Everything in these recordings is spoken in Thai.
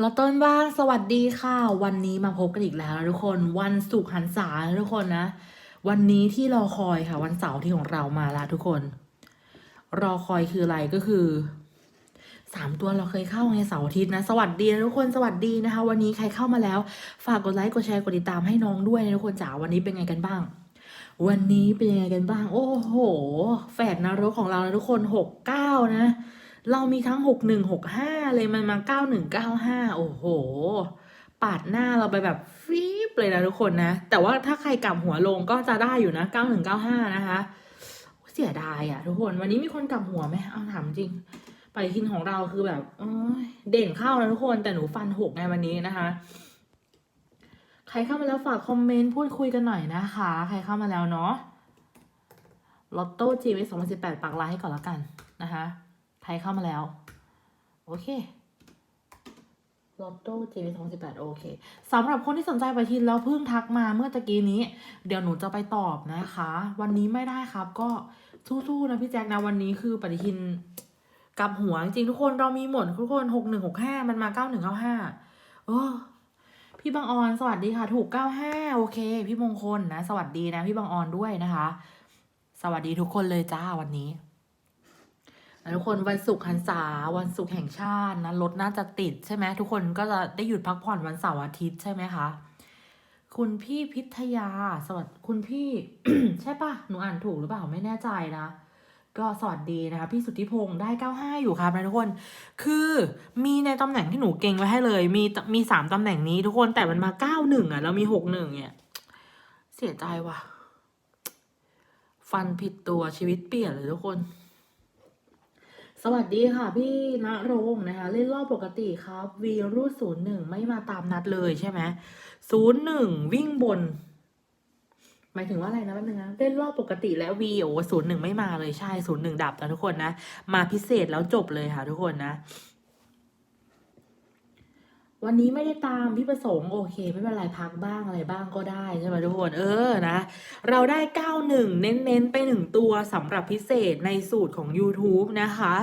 แล้วต้นบ้านสวัสดีค่ะ วันนี้มาพบกันอีกแล้วทุกคนวันศุกร์หันษาทุกคนนะ วันนี้ที่รอคอยค่ะ วันเสาร์ที่ของเรามาละทุกคน รอคอยคืออะไรก็คือสามตัวเราเคยเข้าไงเสาร์อาทิตย์นะ สวัสดีนะทุกคนสวัสดีนะคะ วันนี้ใครเข้ามาแล้ว ฝากกดไลค์กดแชร์กดติดตามให้น้องด้วยนะทุกคนจ๋าวันนี้เป็นไงกันบ้าง วันนี้เป็นยังไงกันบ้าง โอ้โห แฝดนรกของเรานะทุกคนหกเก้านะ เรามีทั้งหกหนึ่งหกห้าเลยมันมาเก้าหนึ่งเก้าห้าโอ้โห ปาดหน้าเราไปแบบฟีบเลยนะทุกคนนะ แต่ว่าถ้าใครกลับหัวลงก็จะได้อยู่นะเก้าหนึ่งเก้าห้านะคะเสียดายอะทุกคนวันนี้มีคนกลับหัวไหมเอาถามจริงปฏิทินของเราคือแบบเด่นเข้านะทุกคนแต่หนูฟันหกในวันนี้นะคะ ใครเข้ามาแล้วฝากคอมเมนต์พูดคุยกันหน่อยนะคะ ใครเข้ามาแล้วเนาะลอตโต้จีไว้สองพันสิบแปดปักลน์ให้ก่อนแล้วกันนะคะ ใครเข้ามาแล้ว โอเคลอตโต้จีว้สองสิบแปดโอเคสำหรับคนที่สนใจปฏิทินแล้วเพิ่งทักมาเมื่อตะกี้นี้ เดี๋ยวหนูจะไปตอบนะคะ วันนี้ไม่ได้ครับ ก็สู้ๆนะพี่แจ็คนะวันนี้คือปฏิทินกับหัวจริงทุกคนเรามีหมดทุกคนหกหนึ่งหกห้ามันมาเก้าหนึ่งเก้าห้าเออพี่บางออนสวัสดีค่ะ ถูกเก้าห้าโอเค พี่มงคลนะ สวัสดีนะ พี่บางออนด้วยนะคะ สวัสดีทุกคนเลยจ้าวันนี้ ทุกคนวันศุกร์หันษาวันศุกร์แห่งชาตินะรถน่าจะติดใช่ไหมทุกคนก็จะได้หยุดพักผ่อนวันเสาร์อาทิตย์ใช่ไหมคะ คุณพี่พิทยา สวัสดีคุณพี่ ใช่ปะหนูอ่านถูกหรือเปล่าไม่แน่ใจนะก็สวัสดีนะคะพี่สุทธิพงศ์ได้เก้าห้าอยู่ครับนะทุกคน คือมีในตำแหน่งที่หนูเก่งไว้ให้เลย มีมีสามตำแหน่งนี้ทุกคนแต่มันมาเก้าหนึ่งอะ แล้วมีหกหนึ่งเนี่ย เสียใจว่ะ ฟันผิดตัวชีวิตเปลี่ยนเลยทุกคน สวัสดีค่ะพี่ณรงค์นะคะ เล่นรอบปกติครับวีรูดศูนย์หนึ่งไม่มาตามนัดเลยใช่ไหมศูนย์หนึ่งวิ่งบน หมายถึงว่าอะไรนะแป๊บนึงนะเล่นรอบปกติแล้ววีโอศูนย์หนึ่งไม่มาเลยใช่ศูนย์หนึ่งดับนะทุกคนนะ มาพิเศษแล้วจบเลยค่ะทุกคนนะ วันนี้ไม่ได้ตามพี่ประสงค์โอเคไม่เป็นไรพักบ้างอะไรบ้างก็ได้ใช่ไหมทุกคนเออนะ เราได้ 91 เน้นๆ ไปหนึ่งตัวสำหรับพิเศษในสูตรของ YouTube นะคะ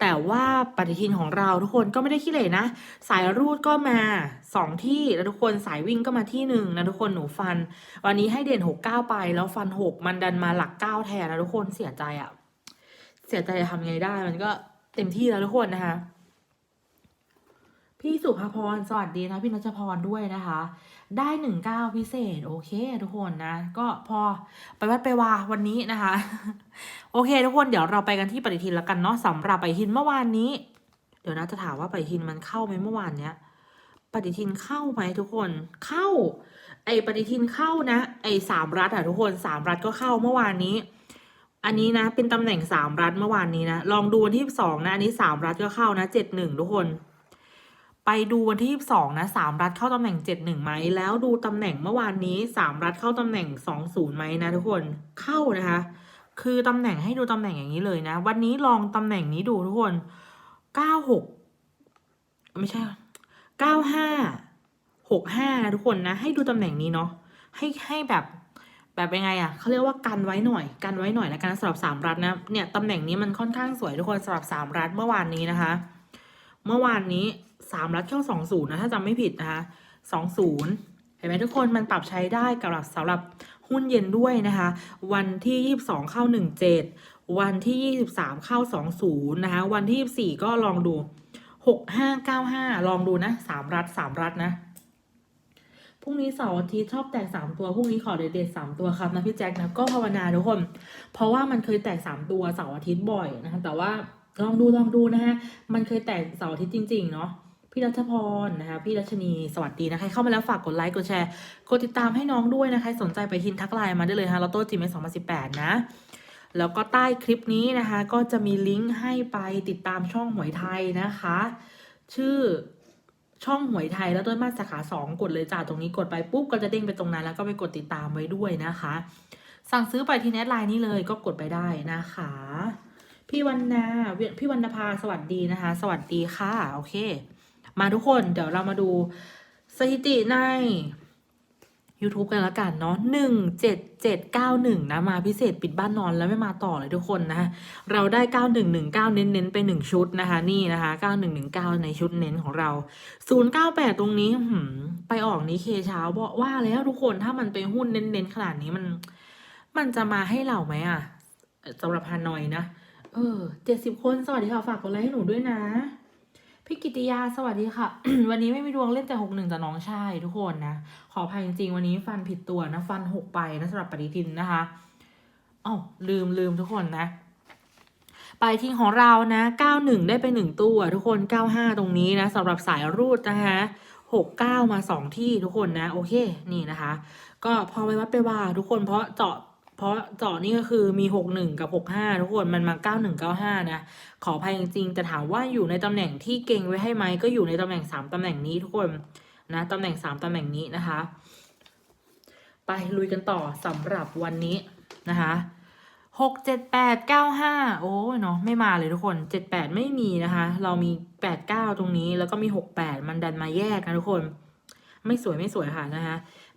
แต่ว่าปฏิทินของเราทุกคนก็ไม่ได้ขี้เหร่นะ สายรูดก็มา 2 ที่แล้วทุกคนสายวิ่งก็มาที่หนึ่งนะทุกคนหนูฟัน วันนี้ให้เด่น 69 ไปแล้วฟัน 6 มันดันมาหลัก 9 แทนนะทุกคนเสียใจอะเสียใจทำไงได้มันก็เต็มที่แล้วทุกคนนะคะ พี่สุภาพรสวัสดีนะพี่นัชพรด้วยนะคะ ได้หนึ่งเก้าพิเศษ โอเค ทุกคนนะ ก็พอไปวัดไปวาวันนี้นะคะ โอเค ทุกคนเดี๋ยวเราไปกันที่ปฏิทินแล้วกันเนาะสำหรับปฏิทินเมื่อวานนี้ เดี๋ยวนะจะถามว่าปฏิทินมันเข้าไหมเมื่อวานเนี้ยปฏิทินเข้าไหมทุกคนเข้า ไอปฏิทินเข้านะ ไอสามรัฐอะทุกคนสามรัฐก็เข้าเมื่อวานนี้ อันนี้นะ เป็นตำแหน่งสามรัฐเมื่อวานนี้นะลองดูวันที่สองนะอันนี้สามรัฐก็เข้านะเจ็ดหนึ่งทุกคน ไปดูวันที่ 22 นะสามรัฐเข้าตำแหน่ง 71ไหม แล้วดูตำแหน่งเมื่อวานนี้สามรัฐเข้าตำแหน่ง 20ไหมนะทุกคน เข้านะคะ คือตำแหน่งให้ดูตำแหน่งอย่างนี้เลยนะ วันนี้ลองตำแหน่งนี้ดูทุกคน 96 ไม่ใช่ 95 65 นะทุกคนนะ ให้ดูตำแหน่งนี้เนาะ ให้ให้แบบแบบยังไงอะ่ะเขาเรียกว่ากันไว้หน่อย กันไว้หน่อยแล้วกันสำหรับสามรัฐนะ เนี่ยตำแหน่งนี้มันค่อนข้างสวยทุกคนสำหรับสามรัฐเมื่อวานนี้นะคะ เมื่อวานนี้สามรัฐเข้าสองศูนย์นะถ้าจำไม่ผิดนะคะสองศูนย์เห็นไหมทุกคนมันปรับใช้ได้กับสำหรับหุ้นเย็นด้วยนะคะ วันที่ยี่สิบสองเข้าหนึ่งเจ็ดวันที่ยี่สิบสามเข้าสองศูนย์นะคะ วันที่ยี่สี่ก็ลองดูหกห้าเก้าห้าลองดูนะสามรัฐสามรัฐนะ พรุ่งนี้เสาร์อาทิตย์ชอบแตกสามตัว พรุ่งนี้ขอเด็ดๆสามตัวครับนะพี่แจ็คนะ ก็ภาวนาทุกคน เพราะว่ามันเคยแตกสามตัวเสาร์อาทิตย์บ่อยนะคะ แต่ว่า ลองดูลองดูนะฮะ มันเคยแตกเสาร์อาทิตย์จริง ๆ เนาะพี่รัชพรนะคะพี่รัชนีสวัสดีนะคะเข้ามาแล้วฝากกดไลค์กดแชร์กดติดตามให้น้องด้วยนะคะ สนใจไปทินทักไลน์มาได้เลยฮะลอตโต้จีเมสองพันสิบแปดนะ แล้วก็ใต้คลิปนี้นะคะ ก็จะมีลิงก์ให้ไปติดตามช่องหวยไทยนะคะ ชื่อช่องหวยไทยแล้วต้นมาสาขาสองกดเลยจ้าตรงนี้กดไปปุ๊บก็จะเด้งไปตรงนั้น แล้วก็ไปกดติดตามไว้ด้วยนะคะ สั่งซื้อไปที่แนทไลน์นี้เลยก็กดไปได้นะคะ พี่วันนาพี่วรรณภาสวัสดีนะคะ สวัสดีค่ะ โอเค มาทุกคนเดี๋ยวเรามาดูสถิติใน YouTube กันละกันเนาะหนึ่งเจ็ดเจ็ดเก้าหนึ่งนะ มาพิเศษปิดบ้านนอนแล้วไม่มาต่อเลยทุกคนนะ เราได้เก้าหนึ่งหนึ่งเก้าเน้นๆไปหนึ่งชุดนะคะ นี่นะคะเก้าหนึ่งหนึ่งเก้าในชุดเน้นของเราศูนย์เก้าแปดตรงนี้หืมไปออกนี้เคเช้าบอกว่าแล้วทุกคนถ้ามันเป็นหุ้นเน้นขนาดนี้มัน มันจะมาให้เราไหมอะสำหรับฮานอยนะ เออเจ็ดสิบคนสวัสดีค่ะฝากกดไลค์ให้หนูด้วยนะพี่กิติยาสวัสดีค่ะ วันนี้ไม่มีดวงเล่นแต่หกหนึ่งแต่น้องชายทุกคนนะ ขออภัยจริงๆ วันนี้ฟันผิดตัวนะ ฟันหกไปนะสำหรับปฏิทินนะคะอ๋อลืมลืมทุกคนนะ ไปทิ้งของเรานะเก้าหนึ่งได้ไปหนึ่งตัว ทุกคนเก้าห้าตรงนี้นะสำหรับสายรูดนะคะหกเก้ามาสองที่ทุกคนนะ โอเคนี่นะคะ ก็พอไปวัดไปว่าทุกคนเพราะเจาะ เพราะเจาะนี่ก็คือมีหกหนึ่งกับหกห้าทุกคนมันมาเก้าหนึ่งเก้าห้านะ ขออภัยจริงๆแต่ถามว่าอยู่ในตำแหน่งที่เก่งไว้ให้ไหมก็อยู่ในตำแหน่งสามตำแหน่งนี้ทุกคนนะตำแหน่งสามตำแหน่งนี้นะคะ ไปลุยกันต่อสำหรับวันนี้นะคะหกเจ็ดแปดเก้าห้าโอ้เนาะไม่มาเลยทุกคนเจ็ดแปดไม่มีนะคะ เรามีแปดเก้าตรงนี้แล้วก็มีหกแปดมันดันมาแยกนะทุกคน ไม่สวยไม่สวยค่ะนะคะ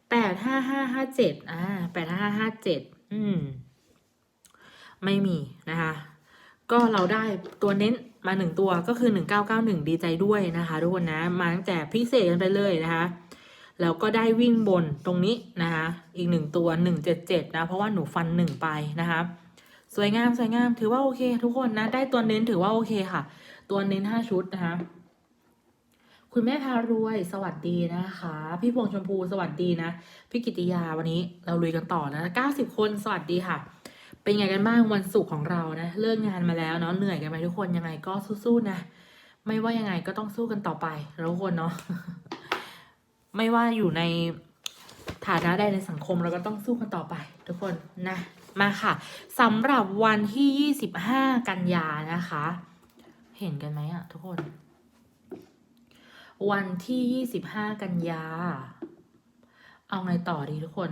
แปดห้าห้าห้าเจ็ดอ่าแปดห้าห้าห้าเจ็ด อืม ไม่มีนะคะ ก็เราได้ตัวเน้นมาหนึ่งตัวก็คือหนึ่งเก้าเก้าหนึ่งดีใจด้วยนะคะทุกคนนะ มาตั้งแต่พิเศษกันไปเลยนะคะแล้วก็ได้วิ่งบนตรงนี้นะคะ อีกหนึ่งตัวหนึ่งเจ็ดเจ็ดนะ เพราะว่าหนูฟันหนึ่งไปนะคะ สวยงามสวยงามถือว่าโอเค ทุกคนนะ ได้ตัวเน้นถือว่าโอเคค่ะ ตัวเน้นห้าชุดนะคะ คุณแม่พารวยสวัสดีนะคะ พี่พวงชมพูสวัสดีนะ พี่กิติยาวันนี้เราลุยกันต่อนะ90 คนสวัสดีค่ะ เป็นไงกันบ้างวันศุกร์ของเรานะ เลิกงานมาแล้วเนาะเหนื่อยกันไหมทุกคนยังไงก็สู้ๆนะ ไม่ว่ายังไงก็ต้องสู้กันต่อไปทุกคนเนาะไม่ว่าอยู่ในฐานะใดในสังคมเราก็ต้องสู้กันต่อไป ทุกคนนะมาค่ะสำหรับวันที่ 25 กันยานะคะ เห็นกันไหมอะทุกคน วันที่ 25 กันยา เอาไงต่อดีทุกคน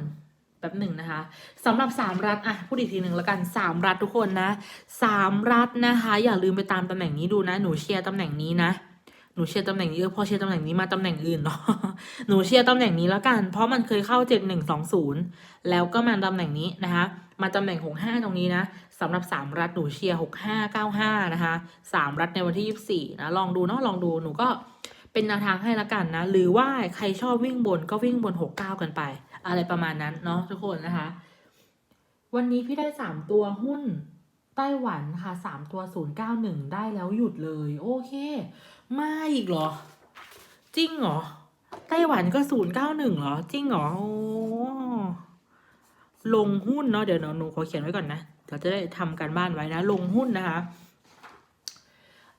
แป๊บหนึ่งนะคะสำหรับสามรัฐอะพูดอีกทีหนึ่งแล้วกันสามรัฐทุกคนนะสามรัฐนะคะ อย่าลืมไปตามตำแหน่งนี้ดูนะ หนูเชียร์ตำแหน่งนี้นะหนูเชียร์ตำแหน่งนี้เออพอเชียร์ตำแหน่งนี้มาตำแหน่งอื่นเนาะหนูเชียร์ตำแหน่งนี้แล้วกัน เพราะมันเคยเข้าเจ็ดหนึ่งสองศูนย์แล้วก็มาตำแหน่งนี้นะคะ มาตำแหน่งหกห้าตรงนี้นะสำหรับสามรัฐหนูเชียร์หกห้าเก้าห้านะคะสามรัฐในวันที่ยี่สิบสี่นะลองดูเนาะลองดูหนูก็ เป็นแนวทางให้ละกันนะ หรือว่าใครชอบวิ่งบนก็วิ่งบนหกเก้ากันไป อะไรประมาณนั้นเนาะทุกคนนะคะ วันนี้พี่ได้สามตัวหุ้นไต้หวันค่ะสามตัวศูนย์เก้าหนึ่งได้แล้วหยุดเลย โอเค มาอีกเหรอ จริงเหรอ ไต้หวันก็ศูนย์เก้าหนึ่งเหรอ จริงเหรอโอ้ลงหุ้นเนาะเดี๋ยวหนูขอเขียนไว้ก่อนนะเราจะได้ทำการบ้านไว้นะ ลงหุ้นนะคะ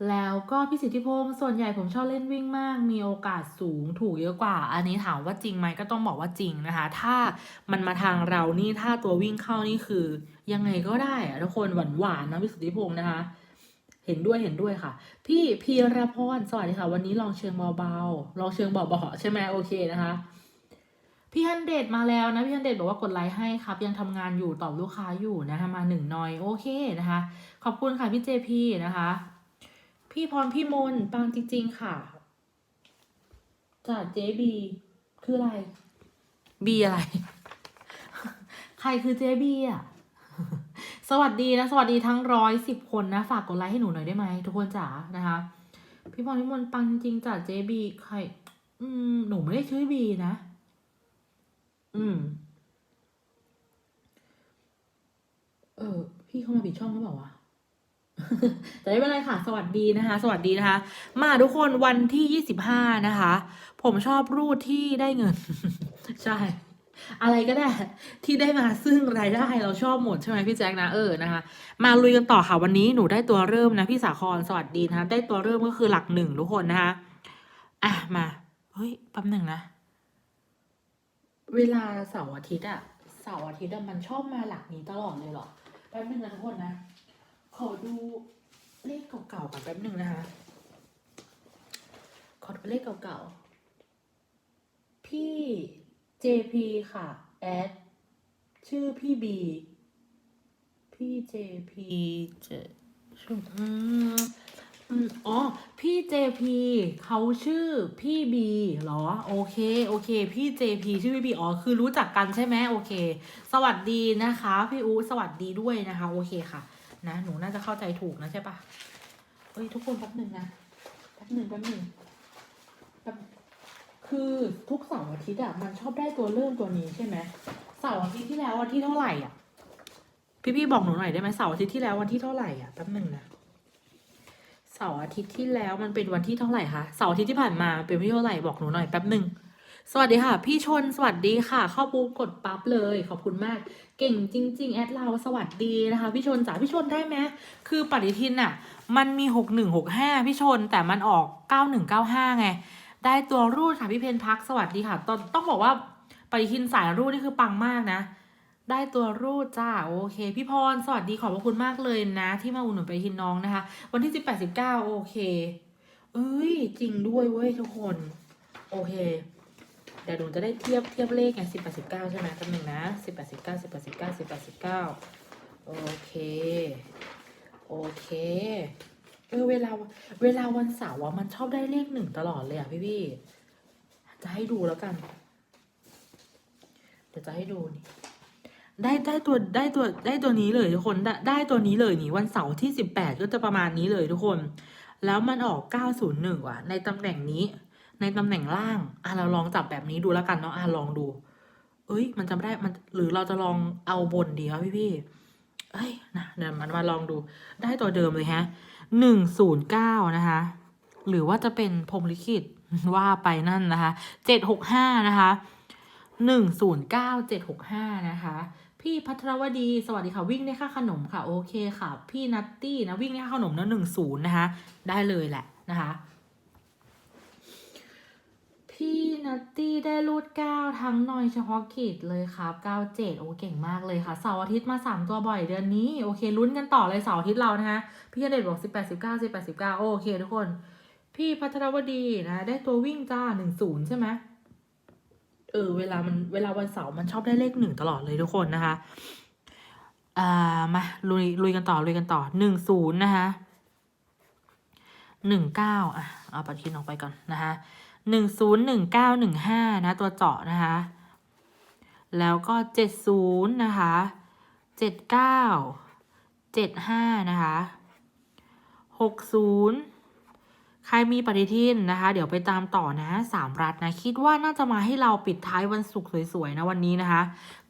แล้วก็พี่สิทธิพงศ์ส่วนใหญ่ผมชอบเล่นวิ่งมาก มีโอกาสสูงถูกเยอะกว่า อันนี้ถามว่าจริงไหมก็ต้องบอกว่าจริงนะคะ ถ้ามันมาทางเรานี่ถ้าตัววิ่งเข้านี่คือยังไงก็ได้อะทุกคนหวานหวานๆนะพี่สิทธิพงศ์นะคะ เห็นด้วยเห็นด้วยค่ะ พี่พีรพรสวัสดีค่ะ วันนี้ลองเชิงเบาๆลองเชิงเบาๆใช่ไหมโอเคนะคะพี่ฮันเดดมาแล้วนะพี่ฮันเดดบอกว่ากดไลค์ให้ครับ ยังทำงานอยู่ตอบลูกค้าอยู่นะคะมาหนึ่งหนอยโอเคนะคะ ขอบคุณค่ะพี่เจพีนะคะ พี่พรพี่มนปังจริง ๆ ค่ะ จากเจบีคืออะไร บีอะไร ใครคือเจบีอะ สวัสดีนะ สวัสดีทั้งร้อยสิบคนนะ ฝากกดไลค์ให้หนูหน่อยได้ไหมทุกคนจ๋านะคะ พี่พรพี่มนปังจริงจากเจบีใคร อืม หนูไม่ได้ชื่อบีนะ อืม เออ พี่เข้ามาผิดช่องหรือเปล่าวะ แต่ไม่เป็นไรค่ะ สวัสดีนะคะ สวัสดีนะคะ มาทุกคนวันที่ยี่สิบห้านะคะ ผมชอบรูดที่ได้เงิน ใช่ อะไรก็ได้ ที่ได้มาซึ่งรายได้เราชอบหมดใช่ไหมพี่แจ็คนะเออนะคะ มาลุยกันต่อค่ะวันนี้หนูได้ตัวเริ่มนะพี่สาครสวัสดีนะคะได้ตัวเริ่มก็คือหลักหนึ่งทุกคนนะคะอะมาเฮ้ยแป๊บหนึ่งนะเวลาเสาร์อาทิตย์อะเสาร์อาทิตย์อะมันชอบมาหลักนี้ตลอดเลยเหรอแป๊บนึงนะทุกคนนะ ขอดูเลขเก่าๆก่อนแป๊บหนึ่งนะคะ ขอดูเลขเก่าๆ พี่ JP ค่ะ แอด ชื่อพี่บี พี่ JP เจชื่ออืมอืมอ๋อ พี่ JP เขาชื่อพี่บีเหรอ โอเค โอเค พี่ JP ชื่อพี่บี อ๋อ คือรู้จักกันใช่ไหมโอเค สวัสดีนะคะ พี่อู สวัสดีด้วยนะคะ โอเคค่ะ นะ หนูน่าจะเข้าใจถูกนะใช่ปะเอ้ยทุกคนแป๊บหนึ่งนะแป๊บหนึ่งแป๊บหนึ่งแป๊บคือทุกเสาร์อาทิตย์อะมันชอบได้ตัวเริ่มตัวนี้ใช่ไหมเสาร์อาทิตย์ที่แล้ววันที่เท่าไหร่อะพี่พี่บอกหนูหน่อยได้ไหมเสาร์อาทิตย์ที่แล้ววันที่เท่าไหร่อะแป๊บหนึ่งนะเสาร์อาทิตย์ที่แล้วมันเป็นวันที่เท่าไหร่คะเสาร์อาทิตย์ที่ผ่านมาเป็นวันที่เท่าไหร่บอกหนูหน่อยแป๊บหนึ่ง สวัสดีค่ะ พี่ชนสวัสดีค่ะ เข้าปุ๊บกดปั๊บเลย ขอบคุณมาก เก่งจริง ๆ แอดเราสวัสดีนะคะ พี่ชนจ๋าพี่ชนได้ไหมคือปฏิทินอะมันมีหกหนึ่งหกห้าพี่ชนแต่มันออกเก้าหนึ่งเก้าห้าไง ได้ตัวรูดค่ะพี่เพนพักสวัสดีค่ะ ตอนต้องบอกว่าปฏิทินสายรูดนี่คือปังมากนะ ได้ตัวรูดจ้าโอเค พี่พรสวัสดีขอบพระคุณมากเลยนะ ที่มาอุดหนุนไปทินน้องนะคะ วันที่สิบแปดสิบเก้าโอเค เอ้ยจริงด้วยเว้ยทุกคน โอเค เดี๋ยวหนูจะได้เทียบเทียบเลขไงสิบแปดสิบเก้าใช่ไหมแป๊บหนึ่งนะสิบแปดสิบเก้าสิบแปดสิบเก้าสิบแปดสิบเก้าโอเค โอเค เออเวลาเวลาวันเสาร์อะมันชอบได้เลขหนึ่งตลอดเลยอะพี่พี่จะให้ดูแล้วกัน เดี๋ยวจะให้ดูนี่ได้ได้ตัวได้ตัวได้ตัวนี้เลยทุกคนได้ได้ตัวนี้เลยนี่วันเสาร์ที่สิบแปดก็จะประมาณนี้เลยทุกคน แล้วมันออกเก้าศูนย์หนึ่งว่ะในตำแหน่งนี้ ในตำแหน่งล่าง อะเราลองจับแบบนี้ดูแล้วกันเนาะ อะลองดู เอ้ย มันจำได้ มัน หรือเราจะลองเอาบนดีวะพี่พี่ๆเอ้ย นะเดี๋ยวมันมาลองดู ได้ตัวเดิมเลยฮะหนึ่งศูนย์เก้านะคะ หรือว่าจะเป็นพรหมลิขิตว่าไปนั่นนะคะเจ็ดหกห้านะคะหนึ่งศูนย์เก้าเจ็ดหกห้านะคะ พี่พัทรวดี สวัสดีค่ะ วิ่งได้ค่าขนมค่ะ โอเคค่ะ พี่นัตตี้นะวิ่งได้ค่าขนมนะหนึ่งศูนย์นะคะ ได้เลยแหละนะคะ พี่นัตตี้ได้รูดเก้าทั้งหน่อยเฉพาะกิจเลยครับเก้าเจ็ดโอ้เก่งมากเลยค่ะเสาร์อาทิตย์มาสามตัวบ่อยเดือนนี้โอเคลุ้นกันต่อเลยเสาร์อาทิตย์เรานะคะพี่เดชบอกสิบแปดสิบเก้าสิบแปดสิบเก้าโอเคทุกคน พี่พัทรวดีนะ ได้ตัววิ่งจ้าหนึ่งศูนย์ใช่ไหมเออเวลามันเวลาวันเสาร์มันชอบได้เลขหนึ่งตลอดเลยทุกคนนะคะอ่ามาลุยลุยกันต่อลุยกันต่อหนึ่งศูนย์นะคะหนึ่งเก้าอะเอาปฏิทินออกไปก่อนนะคะ หนึ่งศูนย์หนึ่งเก้าหนึ่งห้านะตัวเจาะนะคะ แล้วก็เจ็ดศูนย์นะคะเจ็ดเก้าเจ็ดห้านะคะหกศูนย์ใครมีปฏิทินนะคะ เดี๋ยวไปตามต่อนะสามรัฐนะ คิดว่าน่าจะมาให้เราปิดท้ายวันศุกร์สวยๆนะวันนี้นะคะ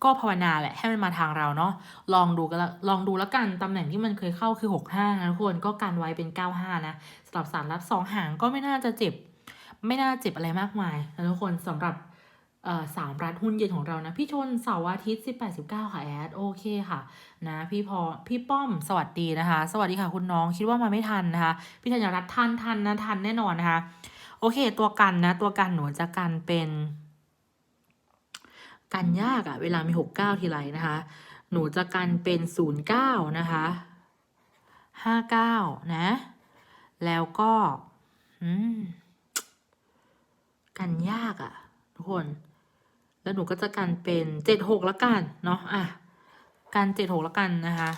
ก็ภาวนาแหละให้มันมาทางเราเนาะลองดูกันลองดูแล้วกันตำแหน่งที่มันเคยเข้าคือ 6 5นะทุกคนก็กันไว้เป็น 9 5 นะสำหรับสารรับสองหางก็ไม่น่าจะเจ็บ ไม่น่าเจ็บอะไรมากมายนะทุกคนสำหรับสามรัฐหุ้นเย็นของเรานะ พี่ชนเสาร์อาทิตย์ 18 19 ค่ะแอดโอเคค่ะนะพี่พอพี่ป้อมสวัสดีนะคะ สวัสดีค่ะคุณน้องคิดว่ามาไม่ทันนะคะ พี่ธัญรัตน์ทันทันนะทันแน่นอนนะคะ โอเค ตัวกันนะ ตัวกันหนูจะกันเป็น กันยากอะเวลามีหกเก้าทีไรนะคะ หนูจะกันเป็นศูนย์เก้านะคะห้าเก้านะ แล้วก็ อืม กันยากอะทุกคน แล้วหนูก็จะกันเป็นเจ็ดหกละกันเนาะอะกันเจ็ดหกละกันนะคะ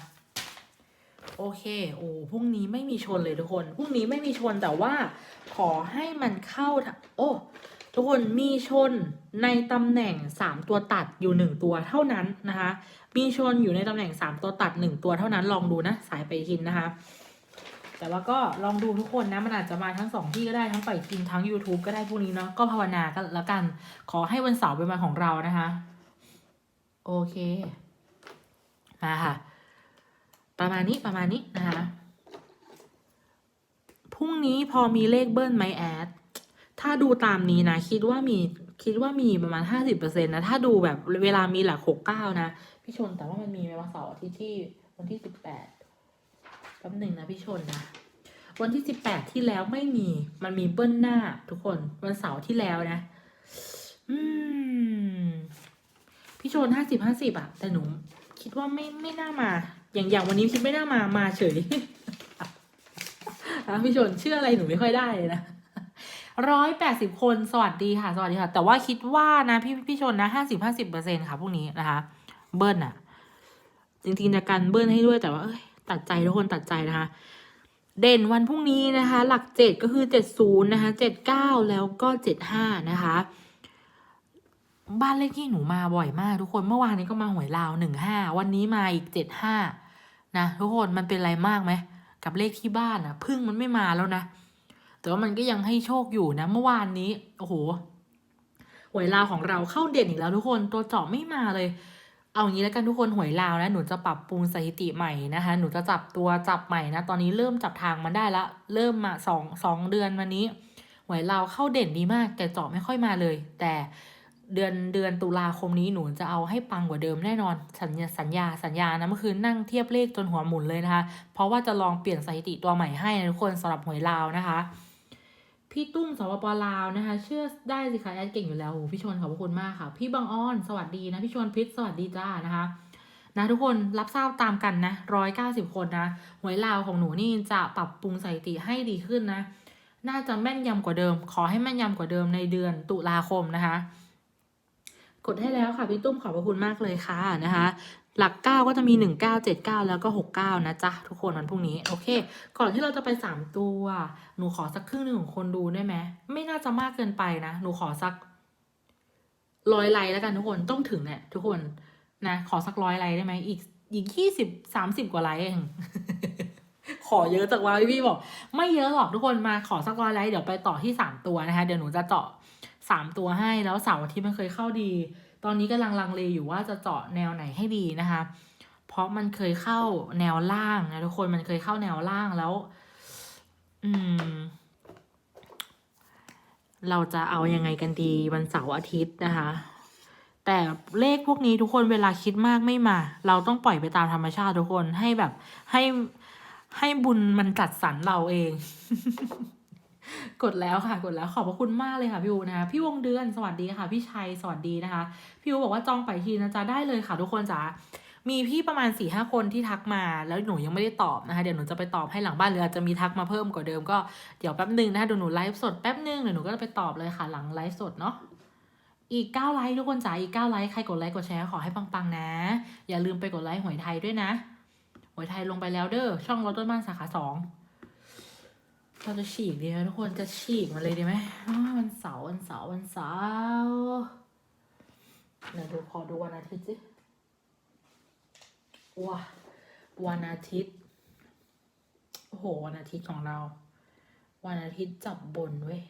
โอเคโอ้พรุ่งนี้ไม่มีชนเลยทุกคนพรุ่งนี้ไม่มีชนแต่ว่า ขอให้มันเข้าทะโอ้ทุกคนมีชนในตำแหน่งสามตัวตัดอยู่หนึ่งตัวเท่านั้นนะคะ มีชนอยู่ในตำแหน่งสามตัวตัดหนึ่งตัวเท่านั้นลองดูนะ สายไปทินนะคะ แต่ว่าก็ลองดูทุกคนนะ มันอาจจะมาทั้งสองที่ก็ได้ทั้งไปทินทั้ง YouTube ก็ได้พวกนี้เนาะก็ภาวนากันแล้วกัน ขอให้วันเสาร์เป็นวันของเรานะคะ โอเค มาค่ะ ประมาณนี้ประมาณนี้นะคะพรุ่งนี้พอมีเลขเบิ้ลไหมแอดถ้าดูตามนี้นะ คิดว่ามีคิดว่ามีประมาณห้าสิบเปอร์เซ็นตนะ ถ้าดูแบบเวลามีหลักหกเก้านะ พี่ชนแต่ว่ามันมีไหมวันเสาร์ทิตย์ที่วันที่สิบแปด แป๊บหนึ่งนะพี่ชนนะ วันที่สิบแปดที่แล้วไม่มี มันมีเบิ้ลหน้าทุกคน วันเสาร์ที่แล้วนะ อืม พี่ชนห้าสิบห้าสิบอะแต่หนูคิดว่าไม่ไม่น่ามา อย่างอย่างวันนี้คิดไม่น่ามา มาเฉยอะพี่ชนเชื่ออะไรหนูไม่ค่อยได้เลยนะร้อยแปดสิบคนสวัสดีค่ะ สวัสดีค่ะ แต่ว่าคิดว่านะพี่พี่ชนนะห้าสิบห้าสิบเปอร์เซ็นค่ะพวกนี้นะคะ เบิ้ลอะจริงๆจะกันเบิ้ลให้ด้วยแต่ว่าเอ้ย ตัดใจทุกคนตัดใจนะคะ เด่นวันพรุ่งนี้นะคะ หลักเจ็ดก็คือเจ็ดศูนย์นะคะเจ็ดเก้าแล้วก็เจ็ดห้านะคะ บ้านเลขที่หนูมาบ่อยมากทุกคนเมื่อวานนี้ก็มาหวยลาวหนึ่งห้าวันนี้มาอีกเจ็ดห้านะทุกคนมันเป็นอะไรมากไหมกับเลขที่บ้านอะพึ่งมันไม่มาแล้วนะแต่ว่ามันก็ยังให้โชคอยู่นะ เมื่อวานนี้โอ้โหหวยลาวของเราเข้าเด่นอีกแล้วทุกคนตัวเจาะไม่มาเลย เอางี้แล้วกันทุกคนหวยลาวนะหนูจะปรับปรุงสถิติใหม่นะคะ หนูจะจับตัวจับใหม่นะตอนนี้เริ่มจับทางมันได้ละเริ่มมาสองสองเดือนมานี้ หวยลาวเข้าเด่นดีมาก แต่เจาะไม่ค่อยมาเลย แต่เดือนเดือนตุลาคมนี้หนูจะเอาให้ปังกว่าเดิมแน่นอนสัญญาสัญญาสัญญานะเมื่อคืนนั่งเทียบเลขจนหัวหมุนเลยนะคะ เพราะว่าจะลองเปลี่ยนสถิติตัวใหม่ให้นะทุกคนสำหรับหวยลาวนะคะ พี่ตุ้มสปปลาวนะคะ เชื่อได้สิคะแอดเก่งอยู่แล้วโอ้พี่ชวนขอบพระคุณมากค่ะ พี่บางอ้อนสวัสดีนะพี่ชวนพิษสวัสดีจ้านะคะนะทุกคนรับทราบตามกันนะร้อยเก้าสิบคนนะหวยลาวของหนูนี่จะปรับปรุงสถิติให้ดีขึ้นนะ น่าจะแม่นยำกว่าเดิม ขอให้แม่นยำกว่าเดิมในเดือนตุลาคมนะคะ กดให้แล้วค่ะพี่ตุ้มขอบพระคุณมากเลยค่ะนะคะ หลักเก้าก็จะมีหนึ่งเก้าเจ็ดเก้าแล้วก็หกเก้านะจ๊ะ ทุกคนวันพรุ่งนี้ โอเค ก่อนที่เราจะไปสามตัว หนูขอสักครึ่งหนึ่งของคนดูได้ไหมไม่น่าจะมากเกินไปนะ หนูขอสักร้อยไลค์แล้วกันทุกคนต้องถึงเนี่ยทุกคนนะขอสักร้อยไลค์ได้ไหมอีกอีกยี่สิบสามสิบกว่าไลค์เองขอเยอะจากว่าพี่บอก ไม่เยอะหรอกทุกคนมาขอสักร้อยไลค์เดี๋ยวไปต่อที่สามตัวนะคะ เดี๋ยวหนูจะเจาะสามตัวให้แล้วเสาร์อาทิตย์มันเคยเข้าดี ตอนนี้กำลังลังเลอยู่ว่าจะเจาะแนวไหนให้ดีนะคะ เพราะมันเคยเข้าแนวล่างนะทุกคนมันเคยเข้าแนวล่างแล้ว อืม เราจะเอายังไงกันดีวันเสาร์อาทิตย์นะคะ แต่เลขพวกนี้ทุกคนเวลาคิดมากไม่มา เราต้องปล่อยไปตามธรรมชาติทุกคนให้แบบให้ให้บุญมันจัดสรรเราเอง กดแล้วค่ะ กดแล้วขอบพระคุณมากเลยค่ะพี่อูนะคะพี่วงเดือนสวัสดีค่ะ พี่ชัยสวัสดีนะคะ พี่อูบอกว่าจองไปทีนะจ๊ะได้เลยค่ะ ทุกคนจ๋ามีพี่ประมาณสี่ห้าคนที่ทักมาแล้วหนูยังไม่ได้ตอบนะคะเดี๋ยวหนูจะไปตอบให้หลังบ้านหรืออาจจะมีทักมาเพิ่มกว่าเดิมก็เดี๋ยวแป๊บหนึ่งนะคะเดี๋ยวหนูไลฟ์สดแป๊บหนึ่งเดี๋ยวหนูก็จะไปตอบเลยค่ะหลังไลฟ์สดเนาะอีกเก้าไลค์ทุกคนจ๋าอีกเก้าไลค์ใครกดไลค์กดแชร์ขอให้ปังๆนะ อย่าลืมไปกดไลค์หวยไทยด้วยนะหวยไทยลงไปแล้วเด้อช่องรถต้นบ้านสาขาสอง เราจะฉีกดีไหมทุกคนจะฉีกมันเลยดีไหมอ้าววันเสาร์วันเสาร์วันเสาร์เดี๋ยวดูขอดูวันอาทิตย์สิว้าวันอาทิตย์โอ้โหวันอาทิตย์ของเรา วันอาทิตย์จับบนเว้ย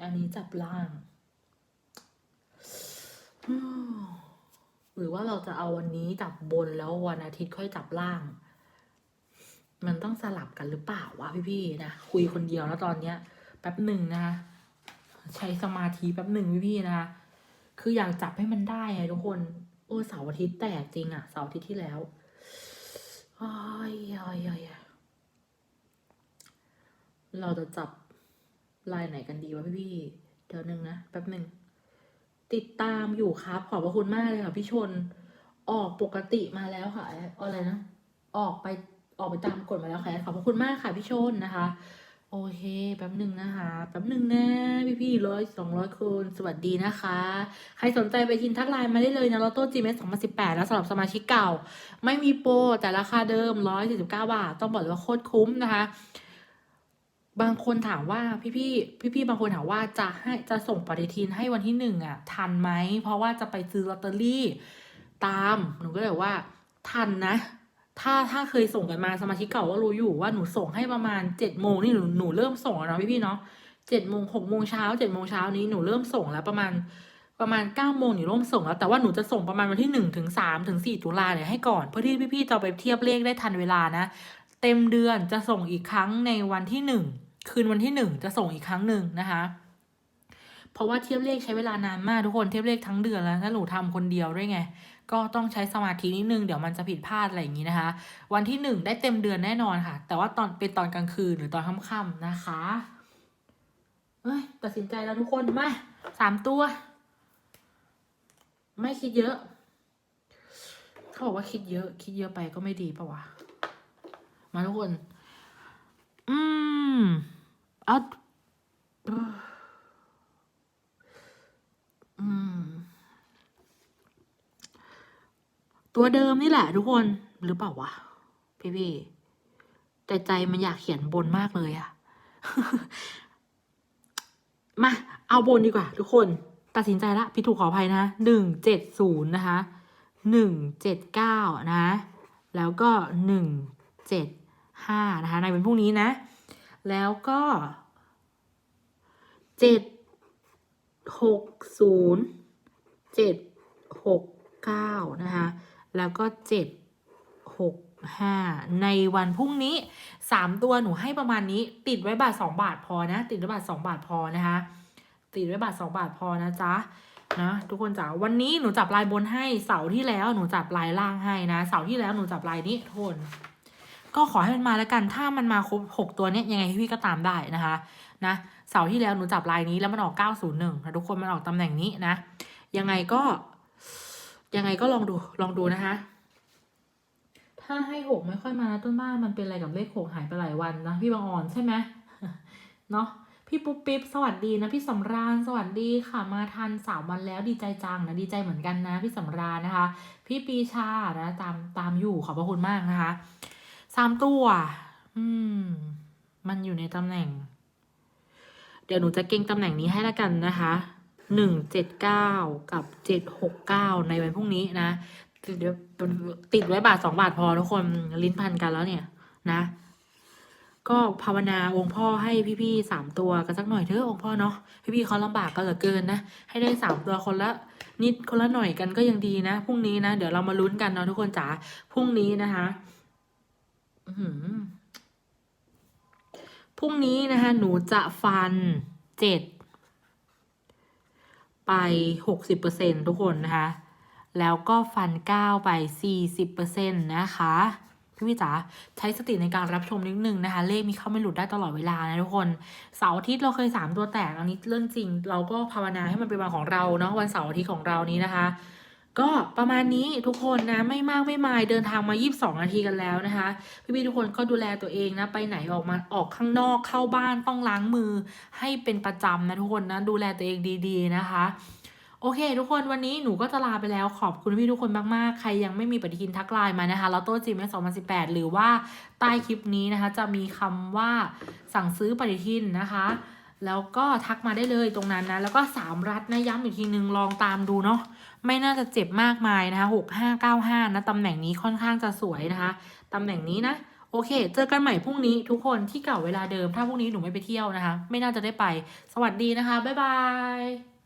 อันนี้จับล่าง หรือว่าเราจะเอาวันนี้จับบนแล้ววันอาทิตย์ค่อยจับล่าง มันต้องสลับกันหรือเปล่าวะพี่ๆนะคุยคนเดียวแล้วตอนเนี้ยแป๊บหนึ่งนะคะใช้สมาธิแป๊บหนึ่งพี่ๆนะคะคืออยากจับให้มันได้ไงทุกคนโอ้เสาร์อาทิตย์แตกจริงอะเสาร์อาทิตย์ที่แล้วอ้ายอ้ายอ้ายอ้ยเราจะจับลายไหนกันดีวะพี่ๆเดี๋ยวนึงนะแป๊บหนึ่งติดตามอยู่ครับ ขอบพระคุณมากเลยค่ะพี่ชน ออกปกติมาแล้วค่ะอะไรนะ ออกไป ออกไปตามกฎมาแล้วค่ะขอบพระคุณมากค่ะพี่ชนนะคะ โอเคแป๊บหนึ่งนะคะแป๊บหนึ่งนะพี่พี่ร้อยสองร้อยคนสวัสดีนะคะ ใครสนใจไปกินทักไลน์มาได้เลยนะลอตโต้จีเมสสองพันสิบแปดแล้วสำหรับสมาชิกเก่า ไม่มีโปรแต่ราคาเดิมร้อยสี่สิบเก้าบาท ต้องบอกเลยว่าโคตรคุ้มนะคะบางคนถามว่าพี่พี่พี่พี่บางคนถามว่าจะให้จะส่งปฏิทินให้วันที่หนึ่งอะ ทันไหมเพราะว่าจะไปซื้อลอตเตอรี่ ตามหนูก็เลยว่า ทันนะ ถ้าถ้าเคยส่งกันมาสมาชิกเก่าก็รู้อยู่ว่าหนูส่งให้ประมาณเจ็ดโมงนี่หนูหนูเริ่มส่งแล้วเนาะพี่พี่ๆเนาะเจ็ดโมงหกโมงเช้าเจ็ดโมงเช้านี้หนูเริ่มส่งแล้วประมาณประมาณเก้าโมงหนูเริ่มส่งแล้วแต่ว่าหนูจะส่งประมาณวันที่หนึ่งถึงสามถึงสี่ตุลาเนี่ยให้ก่อนเพื่อที่พี่ๆจะไปเทียบเลขได้ทันเวลานะ เต็มเดือนจะส่งอีกครั้งในวันที่หนึ่งคืนวันที่หนึ่งจะส่งอีกครั้งหนึ่งนะคะ เพราะว่าเทียบเลขใช้เวลานานมากทุกคนเทียบเลขทั้งเดือนแล้วถ้าหนูทำคนเดียวด้วยไง ก็ต้องใช้สมาธินิดนึงเดี๋ยวมันจะผิดพลาดอะไรอย่างนี้นะคะ วันที่หนึ่งได้เต็มเดือนแน่นอนค่ะ แต่ว่าตอนเป็นตอนกลางคืนหรือตอนค่ำๆนะคะเอ้ยตัดสินใจแล้วทุกคนมาสามตัว ไม่คิดเยอะเขาบอกว่าคิดเยอะ คิดเยอะไปก็ไม่ดีปะวะมาทุกคน อืมเอา ตัวเดิมนี่แหละทุกคนหรือเปล่าวะพี่พี่แต่ใจมันอยากเขียนบนมากเลยอะมาเอาบนดีกว่า ทุกคน ตัดสินใจละพี่ถูกขออภัยนะหนึ่งเจ็ดศูนย์นะคะหนึ่งเจ็ดเก้านะ แล้วก็หนึ่งเจ็ดห้านะคะในเป็นพรุ่งนี้นะ แล้วก็เจ็ด หกศูนย์เจ็ดหกเก้านะคะแล้วก็เจ็ดหกห้าในวันพรุ่งนี้สามตัวหนูให้ประมาณนี้ ติดไว้บาทสองบาทพอนะ ติดไว้บาทสองบาทพอนะคะติดไว้บาทสองบาทพอนะจ๊ะนะทุกคนจ๋าวันนี้หนูจับลายบนให้เสาร์ที่แล้วหนูจับลายล่างให้นะเสาร์ที่แล้วหนูจับลายนี้ทน ก็ขอให้มันมาแล้วกันถ้ามันมาครบหกตัวเนี้ยยังไงพี่ก็ตามได้นะคะ นะ เสาร์ที่แล้วหนูจับลายนี้แล้วมันออกเก้าศูนย์หนึ่งนะทุกคนมันออกตำแหน่งนี้นะ ยังไงก็ ยังไงก็ลองดูลองดูนะคะ ถ้าให้หกไม่ค่อยมานะต้นบ้านมันเป็นอะไรกับเลขหกหายไปหลายวันนะพี่บางอ่อนใช่ไหมเนาะพี่ปุ๊บปิ๊บสวัสดีนะพี่สำราญสวัสดีค่ะมาทันสามวันแล้วดีใจจังนะดีใจเหมือนกันนะ พี่สำราญนะคะ พี่ปีชานะตามตามอยู่ขอบพระคุณมากนะคะสามตัว อืม มันอยู่ในตำแหน่ง เดี๋ยวหนูจะเก่งตำแหน่งนี้ให้ละกันนะคะหนึ่งเจ็ดเก้ากับเจ็ดหกเก้าในวันพรุ่งนี้นะเดี๋ยวติดไว้บาทสองบาทพอทุกคนลิ้นพันกันแล้วเนี่ยนะ ก็ภาวนาองค์พ่อให้พี่ๆสามตัวกันสักหน่อยเถอะองค์พ่อเนาะพี่ๆเขาลำบากกันเหลือเกินนะให้ได้สามตัวคนละนิดคนละหน่อยกันก็ยังดีนะพรุ่งนี้นะเดี๋ยวเรามาลุ้นกันเนาะทุกคนจ๋าพรุ่งนี้นะคะ อื พรุ่งนี้นะคะหนูจะฟันเจ็ดไปหกสิบเปอร์เซ็นทุกคนนะคะ แล้วก็ฟันก้าวไป40%นะคะพี่พี่จ๋าใช้สติในการรับชมนิดนึงนะคะ เลขมีเข้าไม่หลุดได้ตลอดเวลานะทุกคน เสาร์อาทิตย์เราเคย3ตัวแตกอันนี้เรื่องจริง เราก็ภาวนาให้มันเป็นวันของเราเนาะวันเสาร์อาทิตย์ของเรานี้นะคะ ก็ประมาณนี้ทุกคนนะไม่มากไม่มายเดินทางมา 22 นาทีกันแล้วนะคะ พี่ๆทุกคนก็ดูแลตัวเองนะ ไปไหนออกมาออกข้างนอกเข้าบ้านต้องล้างมือให้เป็นประจำนะทุกคนนะดูแลตัวเองดีๆนะคะโอเค ทุกคนวันนี้หนูก็จะลาไปแล้วขอบคุณพี่ทุกคนมากๆ ใครยังไม่มีปฏิทินทักไลน์มานะคะแล้วโต้จีเมสองพันสิบแปดหรือว่าใต้คลิปนี้นะคะ จะมีคำว่าสั่งซื้อปฏิทินนะคะ แล้วก็ทักมาได้เลยตรงนั้นนะ แล้วก็สามรัฐนะย้ำอีกทีนึงลองตามดูเนาะไม่น่าจะเจ็บมากมายนะคะหกห้าเก้าห้านะตำแหน่งนี้ค่อนข้างจะสวยนะคะตำแหน่งนี้นะโอเค เจอกันใหม่พรุ่งนี้ทุกคนที่เก่าเวลาเดิม ถ้าพรุ่งนี้หนูไม่ไปเที่ยวนะคะ ไม่น่าจะได้ไป สวัสดีนะคะ บ๊ายบาย